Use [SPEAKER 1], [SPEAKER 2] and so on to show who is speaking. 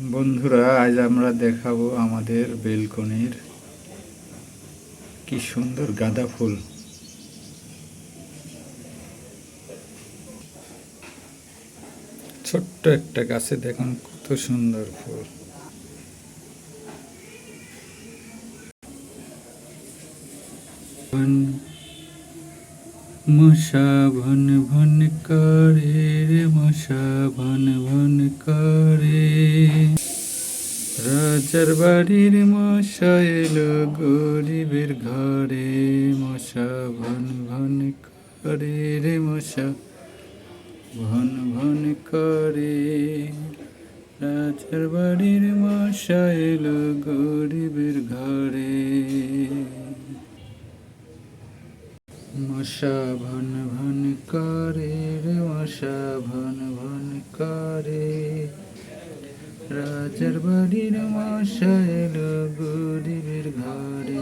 [SPEAKER 1] বন্ধুরা, আজ আমরা দেখাবো আমাদের বেলকনির কি সুন্দর গাঁদা ফুল। ছোট্ট একটা গাছে দেখুন কত সুন্দর ফুল। মশা ভন ভন করে রে মশা ভন রাজার বাড়ির মশা এলো গরিবের ঘরে, মশা ভন ভন করে রে মশা, ভন ভন করে। রাজার বাড়ির মশা এলো গরিবের ঘরে। মশা ভন ভন করে রে মশা, ভন ভন করে। রাজার বাড়ির মশাইল গরিবের ঘরে